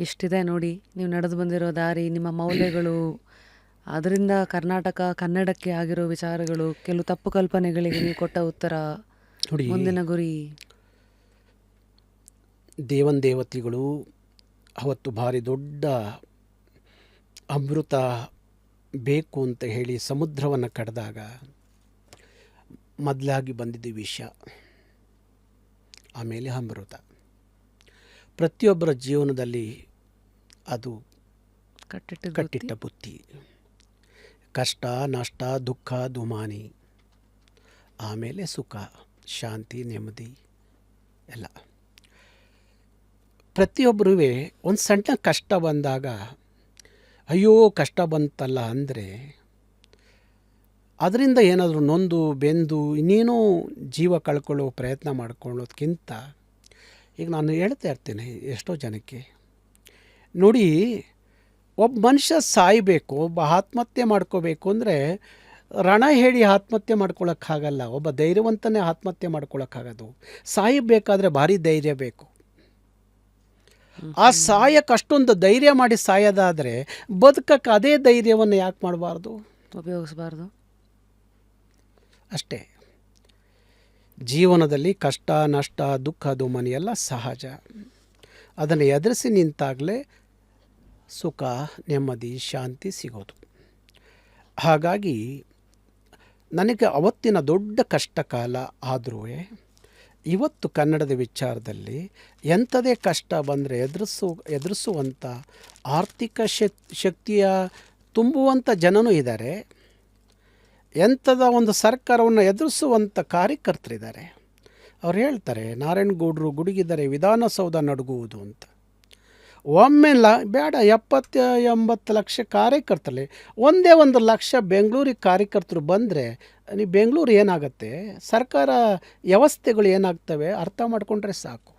ಎಷ್ಟಿದೆ ನೋಡಿ ನೀವು ನಡೆದು ಬಂದಿರೋ ದಾರಿ ನಿಮ್ಮ ಮೌಲ್ಯಗಳು. ಅದರಿಂದ ಕರ್ನಾಟಕ ಕನ್ನಡಕ್ಕೆ ಆಗಿರೋ ವಿಚಾರಗಳು ಕೆಲವು ತಪ್ಪು ಕಲ್ಪನೆಗಳಿಗೆ ನೀವು ಕೊಟ್ಟ ಉತ್ತರ. ನೋಡಿ. ಮುಂದಿನ ಗುರಿ. ದೇವನ್ ದೇವತೆಗಳು ಅವತ್ತು ಭಾರಿ ದೊಡ್ಡ ಅಮೃತ ಬೇಕು ಅಂತ ಹೇಳಿ ಸಮುದ್ರವನ್ನು ಕಡ್ದಾಗ ಮೊದಲಾಗಿ ಬಂದಿದ್ದು ವಿಷ ಆಮೇಲೆ ಅಮೃತ. ಪ್ರತಿಯೊಬ್ಬರ ಜೀವನದಲ್ಲಿ ಅದು ಕಟ್ಟಿಟ್ಟು ಕಟ್ಟಿಟ್ಟ ಬುತ್ತಿ. ಕಷ್ಟ ನಷ್ಟ ದುಃಖ ದುಮಾನಿ ಆಮೇಲೆ ಸುಖ ಶಾಂತಿ ನೆಮ್ಮದಿ ಎಲ್ಲ. ಪ್ರತಿಯೊಬ್ಬರೂ ಒಂದು ಸಣ್ಣ ಕಷ್ಟ ಬಂದಾಗ ಅಯ್ಯೋ ಕಷ್ಟ ಬಂತಲ್ಲ ಅಂದರೆ ಅದರಿಂದ ಏನಾದರೂ ನೊಂದು ಬೆಂದು ಇನ್ನೇನೋ ಜೀವ ಕಳ್ಕೊಳ್ಳೋ ಪ್ರಯತ್ನ ಮಾಡ್ಕೊಳ್ಳೋದಕ್ಕಿಂತ ಈಗ ನಾನು ಹೇಳ್ತಾ ಇರ್ತೀನಿ ಎಷ್ಟೋ ಜನಕ್ಕೆ ನೋಡಿ ಒಬ್ಬ ಮನುಷ್ಯ ಸಾಯಬೇಕು ಒಬ್ಬ ಆತ್ಮಹತ್ಯೆ ಮಾಡ್ಕೋಬೇಕು ಅಂದರೆ ರಣ ಹೇಳಿ ಆತ್ಮಹತ್ಯೆ ಮಾಡ್ಕೊಳ್ಳೋಕ್ಕಾಗಲ್ಲ ಒಬ್ಬ ಧೈರ್ಯವಂತನೇ ಆತ್ಮಹತ್ಯೆ ಮಾಡ್ಕೊಳ್ಳೋಕ್ಕಾಗೋದು ಸಾಯಬೇಕಾದ್ರೆ ಭಾರಿ ಧೈರ್ಯ ಬೇಕು. ಆ ಸಾಯಕ್ಕೆ ಅಷ್ಟೊಂದು ಧೈರ್ಯ ಮಾಡಿ ಸಾಯೋದಾದರೆ ಬದುಕಕ್ಕೆ ಅದೇ ಧೈರ್ಯವನ್ನು ಯಾಕೆ ಮಾಡಬಾರ್ದು? ಉಪಯೋಗಿಸಬಾರ್ದು. ಅಷ್ಟೇ. ಜೀವನದಲ್ಲಿ ಕಷ್ಟ ನಷ್ಟ ದುಃಖ ದುಮನಿ ಎಲ್ಲ ಸಹಜ. ಅದನ್ನು ಎದುರಿಸಿ ನಿಂತಾಗಲೇ ಸುಖ, ನೆಮ್ಮದಿ, ಶಾಂತಿ ಸಿಗೋದು. ಹಾಗಾಗಿ ನನಗೆ ಅವತ್ತಿನ ದೊಡ್ಡ ಕಷ್ಟಕಾಲ ಆದರೂ ಇವತ್ತು ಕನ್ನಡದ ವಿಚಾರದಲ್ಲಿ ಎಂಥದೇ ಕಷ್ಟ ಬಂದರೆ ಎದುರಿಸು, ಎದುರಿಸುವಂಥ ಆರ್ಥಿಕ ಶಕ್, ಶಕ್ತಿಯ ತುಂಬುವಂಥ ಜನನೂ ಇದ್ದಾರೆ. ಎಂಥದ ಒಂದು ಸರ್ಕಾರವನ್ನು ಎದುರಿಸುವಂಥ ಕಾರ್ಯಕರ್ತರಿದ್ದಾರೆ. ಅವ್ರು ಹೇಳ್ತಾರೆ ನಾರಾಯಣಗೌಡರು ಗುಡುಗಿದರೆ ವಿಧಾನಸೌಧ ನಡುಗುವುದು ಅಂತ. ಒಮ್ಮೆ ಲ ಬೇಡ, ಎಪ್ಪತ್ತು, ಎಂಬತ್ತು ಲಕ್ಷ ಕಾರ್ಯಕರ್ತರಲ್ಲಿ ಒಂದೇ ಒಂದು ಲಕ್ಷ ಬೆಂಗಳೂರಿಗೆ ಕಾರ್ಯಕರ್ತರು ಬಂದರೆ ನೀವು ಬೆಂಗಳೂರು ಏನಾಗುತ್ತೆ? ಸರ್ಕಾರ ವ್ಯವಸ್ಥೆಗಳು ಏನಾಗ್ತವೆ? ಅರ್ಥ ಮಾಡಿಕೊಂಡ್ರೆ ಸಾಕು.